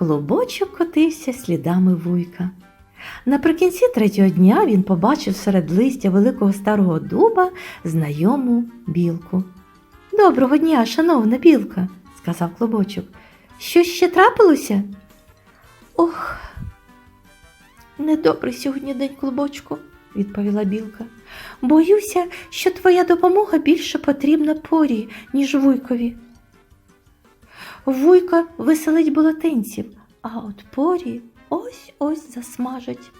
клубочок котився слідами вуйка. Наприкінці третього дня він побачив серед листя великого старого дуба знайому білку. Доброго дня, шановна білка, сказав клубочок. Що ще трапилося? Ох, недобрий сьогодні день, клубочку, відповіла білка. Боюся, що твоя допомога більше потрібна порі, ніж вуйкові. Вуйка веселить болотинців, а от порі ось ось засмажить.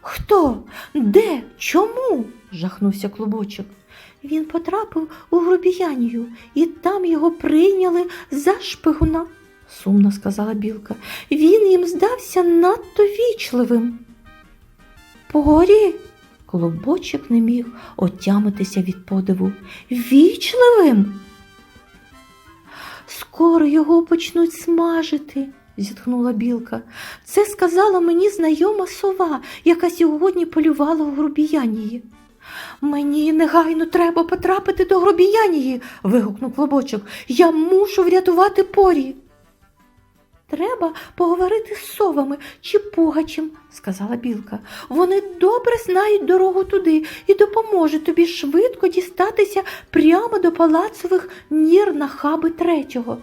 Хто? Де? Чому? жахнувся клубочок. Він потрапив у грубіянію, і там його прийняли за шпигуна, сумно сказала білка. Він їм здався надто вічливим. Порі? Клубочок не міг отямитися від подиву. Вічливим? Скоро його почнуть смажити, зітхнула білка. Це сказала мені знайома сова, яка сьогодні полювала в грубіянії. Мені негайно треба потрапити до грубіянії, вигукнув клобочок. Я мушу врятувати порі. Треба поговорити з совами чи пугачем, сказала білка. Вони добре знають дорогу туди і допоможуть тобі швидко дістатися прямо до палацових нір на хаби третього.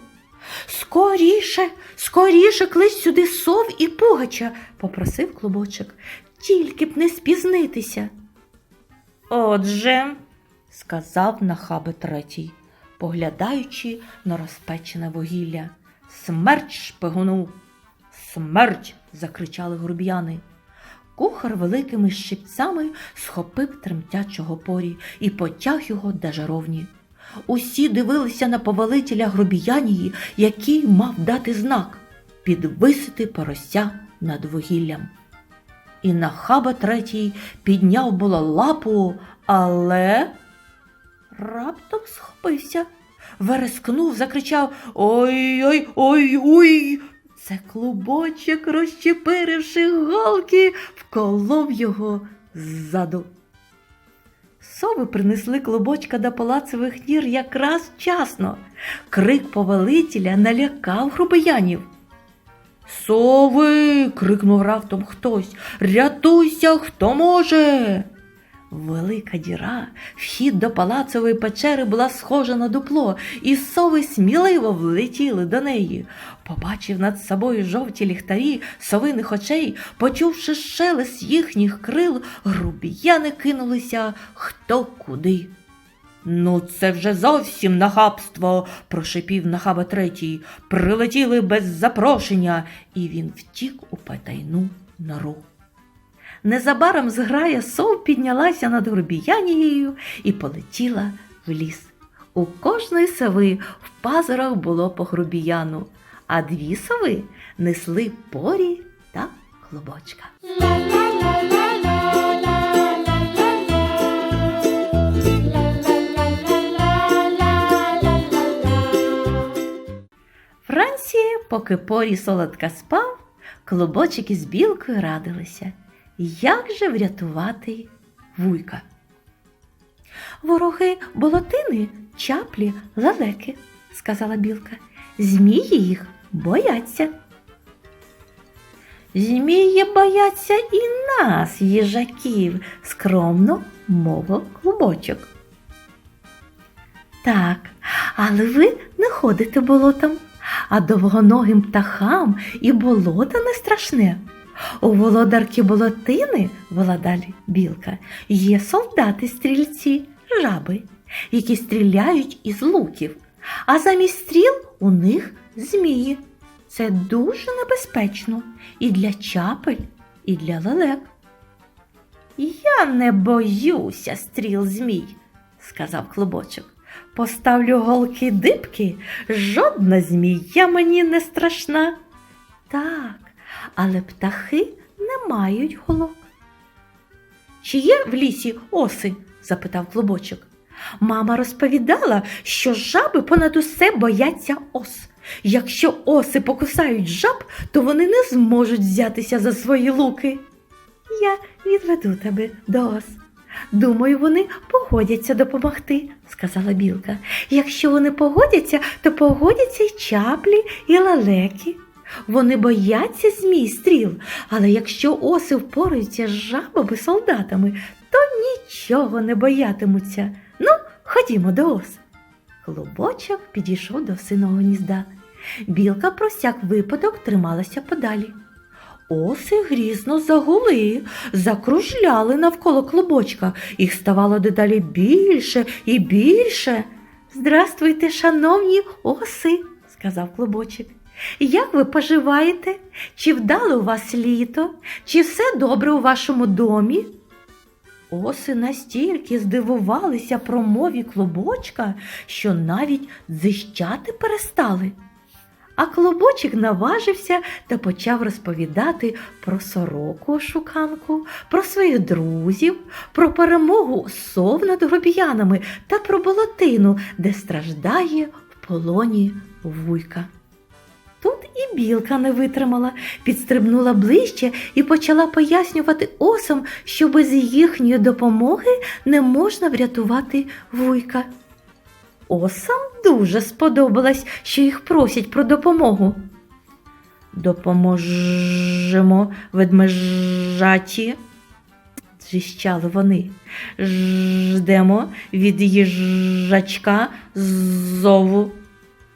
Скоріше, скоріше клич сюди сов і пугача, попросив клубочок. Тільки б не спізнитися. Отже, сказав нахаби третій, поглядаючи на розпечене вугілля. Смерть шпигуну! Смерть! закричали груб'яни. Кухар великими щипцями схопив тремтячого порі і потяг його до жаровні. Усі дивилися на повелителя грубіянії, який мав дати знак підвисити порося над вугіллям. І нахаба третій підняв було лапу, але раптом схопився, верескнув, закричав Ой-ой ой ой. Це клубочок, розчепиривши голки, вколов його ззаду. Сови принесли клубочка до палацевих нір якраз вчасно. Крик повелителя налякав грубиянів. Сови. крикнув раптом хтось. Рятуйся, хто може. Велика діра, вхід до палацової печери була схожа на дупло, і сови сміливо влетіли до неї. Побачив над собою жовті ліхтарі совиних очей, почувши шелест їхніх крил, грубіяни кинулися хто куди. Ну, це вже зовсім нахабство, прошипів нахаба третій. Прилетіли без запрошення, і він втік у потайну нору. Незабаром зграя сов піднялася над Грубіянією і полетіла в ліс. У кожної сови в пазурах було по грубіяну, а дві сови несли порі та клубочка. Вранці, поки порі солодка спав, клубочик із білкою радилися. Як же врятувати вуйка? Вороги болотини, чаплі, лелеки, сказала білка. Змії їх бояться. Змії бояться і нас, їжаків, скромно мовив клубочок. Так, але ви не ходите болотом, а довгоногим птахам і болото не страшне. У володарки болотини, була далі білка, є солдати-стрільці, жаби, які стріляють із луків, а замість стріл у них змії. Це дуже небезпечно і для чапель, і для лелек. Я не боюся стріл змій, сказав клубочок. Поставлю голки дибки, жодна змія мені не страшна. Так, але птахи не мають голок. Чи є в лісі оси? запитав клубочок. Мама розповідала, що жаби понад усе бояться ос. Якщо оси покусають жаб, то вони не зможуть взятися за свої луки. Я відведу тебе до ос. Думаю, вони погодяться допомогти, сказала білка. Якщо вони погодяться, то погодяться й чаплі, і лалеки. Вони бояться змій стріл, але якщо оси впораються з жабами солдатами, то нічого не боятимуться. Ну, ходімо до ос. Клубочок підійшов до синого гнізда. Білка про всяк випадок трималася подалі. Оси грізно загули, закружляли навколо клубочка. Їх ставало дедалі більше і більше. Здрастуйте, шановні оси, сказав клубочок. Як ви поживаєте? Чи вдало у вас літо? Чи все добре у вашому домі? Оси настільки здивувалися промові клубочка, що навіть дзищати перестали. А клубочок наважився та почав розповідати про сороку шуканку, про своїх друзів, про перемогу сов над гробіянами та про болотину, де страждає в полоні вуйка. І білка не витримала, підстрибнула ближче і почала пояснювати осам, що без їхньої допомоги не можна врятувати вуйка. Осам дуже сподобалось, що їх просять про допомогу. Допоможемо ведмежаті, зіщали вони. Ждемо від їжачка зову.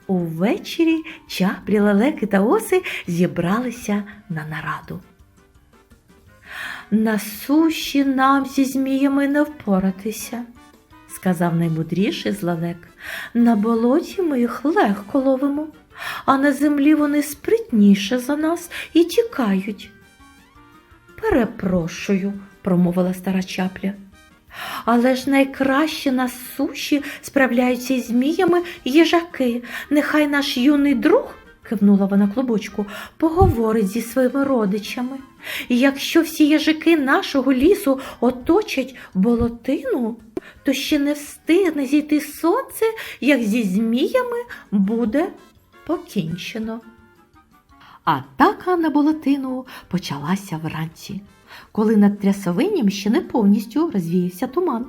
Увечері чаплі, лелеки та оси зібралися на нараду. На суші нам зі зміями не впоратися, сказав наймудріший з лелек. На болоті ми їх легко ловимо, а на землі вони спритніше за нас і тікають. Перепрошую, промовила стара чапля. Але ж найкраще на суші справляються із зміями їжаки. Нехай наш юний друг, кивнула вона клубочку, поговорить зі своїми родичами. І якщо всі їжаки нашого лісу оточать болотину, то ще не встигне зійти сонце, як зі зміями буде покінчено. Атака на болотину почалася вранці, коли над трясовинням ще не повністю розвіявся туман.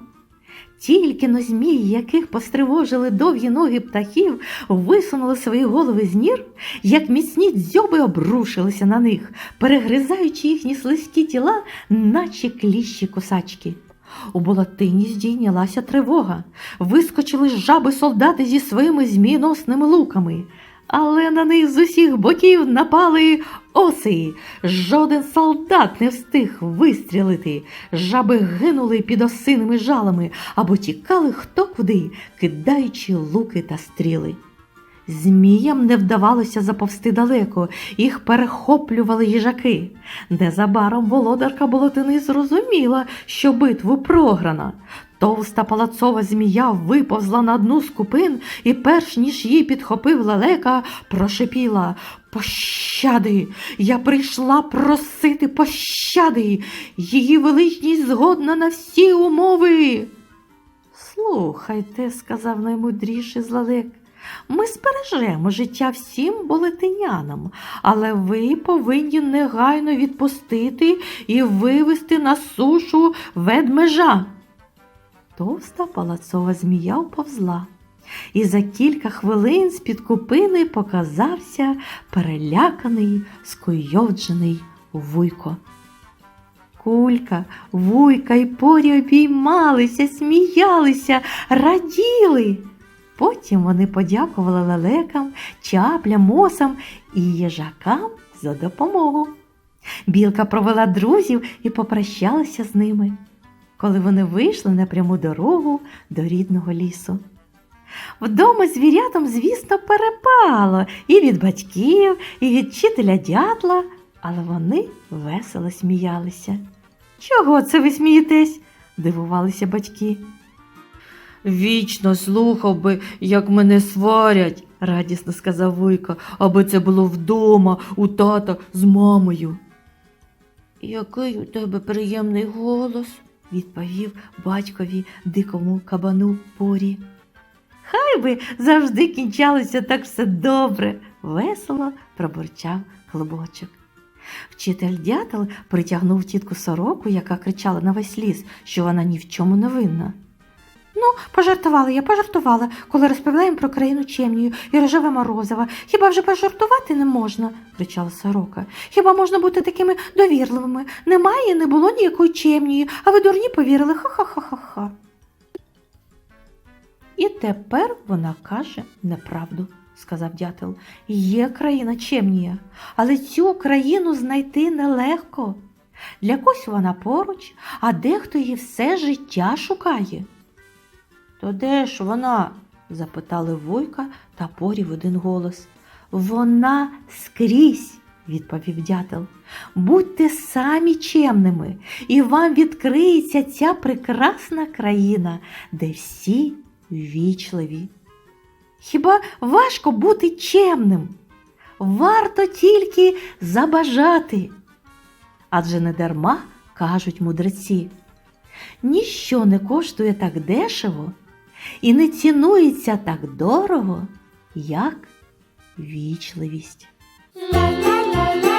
Тільки но змії, яких постривожили довгі ноги птахів, висунули свої голови з нір, як міцні дзьоби обрушилися на них, перегризаючи їхні слизькі тіла, наче кліщі косачки. У болотині здійнялася тривога. Вискочили жаби солдати зі своїми змієносними луками. Але на них з усіх боків напали оси. Жоден солдат не встиг вистрілити. Жаби гинули під осиними жалами або тікали хто куди, кидаючи луки та стріли. Зміям не вдавалося заповсти далеко, їх перехоплювали їжаки. Незабаром володарка болотини зрозуміла, що битву програна. Товста палацова змія виповзла на одну з купин і, перш ніж її підхопив лелека, прошипіла Пощади! Я прийшла просити пощади! Її величність згодна на всі умови. Слухайте, сказав наймудріший з лелек. Ми збережемо життя всім болетинянам, але ви повинні негайно відпустити і вивести на сушу ведмежа. Товста палацова змія вповзла, і за кілька хвилин з-під купини показався переляканий, скуйовджений вуйко. Кулька, вуйка й порі обіймалися, сміялися, раділи. Потім вони подякували лелекам, чаплям, осам і їжакам за допомогу. Білка провела друзів і попрощалася з ними, коли вони вийшли на пряму дорогу до рідного лісу. Вдома звірятам, звісно, перепало і від батьків, і від вчителя дятла, але вони весело сміялися. Чого це ви смієтесь? дивувалися батьки. Вічно слухав би, як мене сварять, радісно сказав Вуйко, аби це було вдома, у тата з мамою. Який у тебе приємний голос, відповів батькові дикому кабану порі. Хай би завжди кінчалося так все добре, весело пробурчав клубочок. Вчитель дятел притягнув тітку сороку, яка кричала на весь ліс, що вона ні в чому не винна. Ну, пожартувала я, пожартувала, коли розповіла їм про країну Чемнію і рожеве морозива. Хіба вже пожартувати не можна? кричала сорока. Хіба можна бути такими довірливими? Немає, не було ніякої чемнії, а ви дурні повірили. Ха-ха-ха-ха-ха. І тепер вона каже неправду, сказав дятел. Є країна Чемнія, але цю країну знайти нелегко. Для когось вона поруч, а дехто її все життя шукає. То де ж вона? запитали Вуйка та порі один голос. Вона скрізь, відповів дятел. Будьте самі чемними, і вам відкриється ця прекрасна країна, де всі вічливі. Хіба важко бути чемним? Варто тільки забажати. Адже не дарма кажуть мудреці. Ніщо не коштує так дешево і не цінується так дорого, як вічливість. La